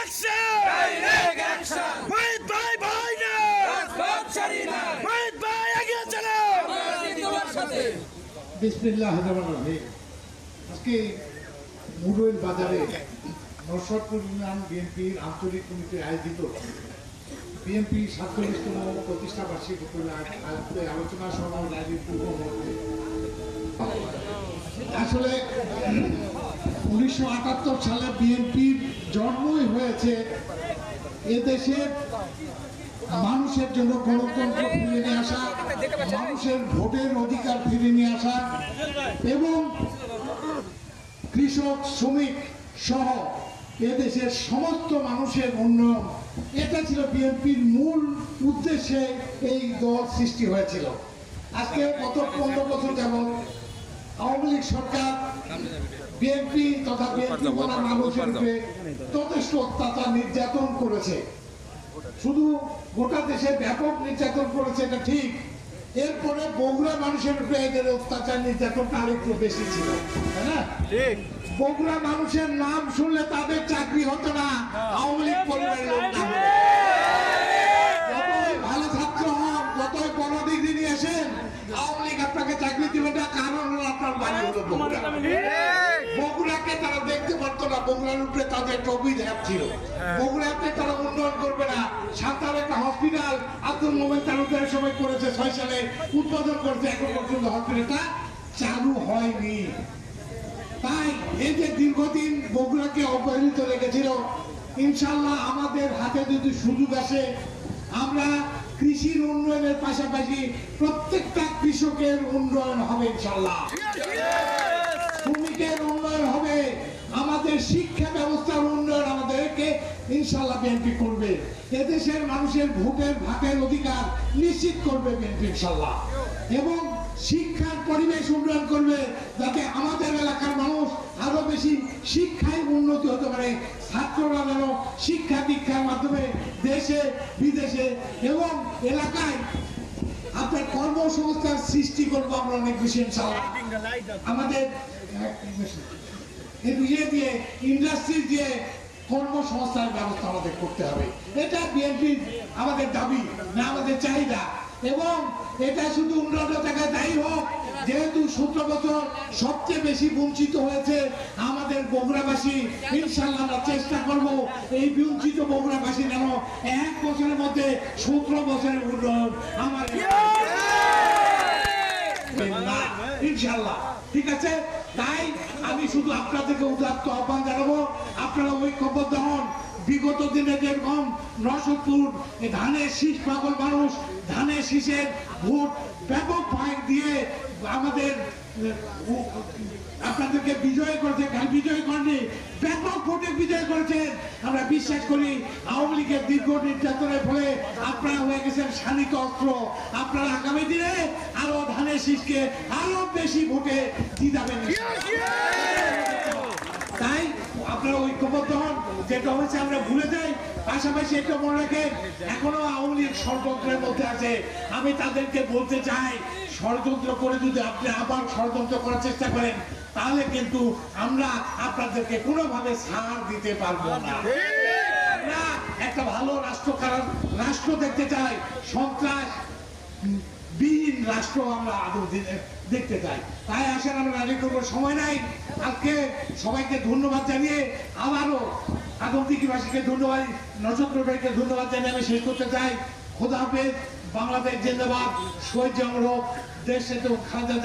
Action direct action Mohit ভাই ভয় না রাজপথ ছাড়ি না মহিত ভাই এগিয়ে চলো তোমার সাথে বিসমিল্লাহ রহমান। রহিম আজকে মুরুল বাজারে নরসরপুর ইউনিয়ন বিএনপির আঞ্চলিক কমিটির আয়োজিত বিএনপি সাতচল্লিশতম প্রতিষ্ঠা বার্ষিক আলোচনা সভা রাজনীতি পূর্ব আসলে উনিশশো আটাত্তর সালে বিএনপির জন্মই হয়েছে। এদেশের মানুষের জন্য গণতন্ত্র ফিরিয়ে নিয়ে আসা, মানুষের ভোটের অধিকার ফিরে নিয়ে আসা এবং কৃষক, শ্রমিক সহ এদেশের সমস্ত মানুষের উন্নয়ন, এটা ছিল বিএনপির মূল উদ্দেশ্যে এই দল সৃষ্টি হয়েছিল। আজকে গত পনেরো বছর যেমন আওয়ামী লীগ সরকার বিএনপি তথা বিএনপি বলা মানুষের উপরে যথেষ্ট অত্যাচার নির্যাতন করেছে। শুধু গোটা দেশে ব্যাপক নির্যাতন করেছে এটা ঠিক। এরপরে বগুড়া মানুষের উপরে এদের অত্যাচার নির্যাতনটা আরেকটু বেশি ছিল তাই না? বগুড়া মানুষের নাম শুনলে তাদের চাকরি হতো না আওয়ামী লীগ পরিবারের লোক না যতই ভালো ছাত্র হন যতই বড় ডিগ্রি নিয়ে আসেন আওয়ামী লীগ আপনাকে চাকরি দিবে না কারণ হলো আপনার বাড়ি হলো বগুড়া। বগুড়াকে তারা দেখতে পারতো না বগুড়ার উপরে তাদের একটা অভিধান ছিল। বগুড়াতে তারা উন্নয়ন করবে না। সাঁতার একটা হসপিটাল আব্দুল মোমেন তালুকদারের সময় করেছে ছয় সালে উদ্বোধন করেছে এখন পর্যন্ত হসপিটালটা চালু হয়নি। তাই এই যে দীর্ঘদিন বগুড়াকে অবহেলিত রেখেছিল ইনশাল্লাহ আমাদের হাতে যদি সুযোগ আসে আমরা কৃষির উন্নয়নের পাশাপাশি প্রত্যেকটা কৃষকের উন্নয়ন হবে ইনশাল্লাহ শ্রমিকের উন্নয়ন হবে আমাদের শিক্ষা ব্যবস্থার উন্নয়ন আমাদেরকে ইনশাল্লাহ বিএনপি করবে। এদেশের মানুষের ভোটের ভাগের অধিকার নিশ্চিত করবে বিএনপি ইনশাল্লাহ এবং শিক্ষার পরিবেশ উন্নয়ন করবে যাতে আমাদের এলাকার মানুষ আরও বেশি শিক্ষায় উন্নতি হতে পারে। ছাত্ররা যেন শিক্ষা দীক্ষার মাধ্যমে দেশে, বিদেশে এবং এলাকায় আপনার কর্মসংস্থান সৃষ্টি করব আমরা অনেক বেশি ইনশাল্লাহ আমাদের ইয়ে দিয়ে ইন্ডাস্ট্রি দিয়ে কর্মসংস্থান ব্যবস্থা আমাদের করতে হবে। এটা বিএনপির আমাদের দাবি, না আমাদের চাহিদা। এবং এটা শুধু উন্নত দায়ী হোক, যেহেতু সতেরো বছর সবচেয়ে বেশি বঞ্চিত হয়েছে আমাদের বগুড়াবাসী ইনশাল্লাহ আমরা চেষ্টা করব এই বঞ্চিত বগুড়াবাসী যেন এক বছরের মধ্যে সতেরো বছরের উন্নয়ন আমার ইনশাল্লাহ ঠিক আছে? তাই আমি শুধু আপনাদেরকে উদাত্ত আহ্বান জানাব। আপনারা ঐক্যবদ্ধ হন। বিগত দিনে যেরকম নশোপুর ধানের শীষ পাগল মানুষ, ধানের শীষের ভোট ব্যাপক ভাগ দিয়ে আমাদের আপনাদেরকে বিজয় করেছে বিজয় করেনি, ব্যাপক ভোটে বিজয় করেছেন আমরা বিশ্বাস করি আওয়ামী লীগের দীর্ঘ নির্যাতনের ফলে আপনারা হয়ে গেছেন শানিত অস্ত্র। আপনারা আগামী দিনে আরও ধানের শীষকে আরও বেশি ভোটে জিতাবেন। আপনারা ঐক্যবদ্ধ হন, যেটা হচ্ছে আমরা ভুলে যাই। পাশাপাশি এটা মনে এখনও আওয়ামী লীগ ষড়যন্ত্রের মধ্যে আছে। আমি তাদেরকে বলতে চাই, ষড়যন্ত্র করে যদি আপনি আবার ষড়যন্ত্র করার চেষ্টা করেন, তাহলে কিন্তু আমরা আপনাদেরকে কোনোভাবে ছাড় দিতে পারব না। একটা ভালো রাষ্ট্র, কারণ রাষ্ট্র দেখতে চাই, সন্ত্রাস বিহীন রাষ্ট্র আমরা আদৌ দেখতে চাই। তাই আসেন আমরা রাজি করব। সময় নাই। আজকে সবাইকে ধন্যবাদ জানিয়ে আবারও আগন্তিকবাসীকে ধন্যবাদ নজর ভাইকে ধন্যবাদ জানিয়ে আমি শেষ করতে চাই। খোদা হাফেজ। বাংলাদেশ জিন্দাবাদ। শহীদ জঙ্গল দেশ খাজা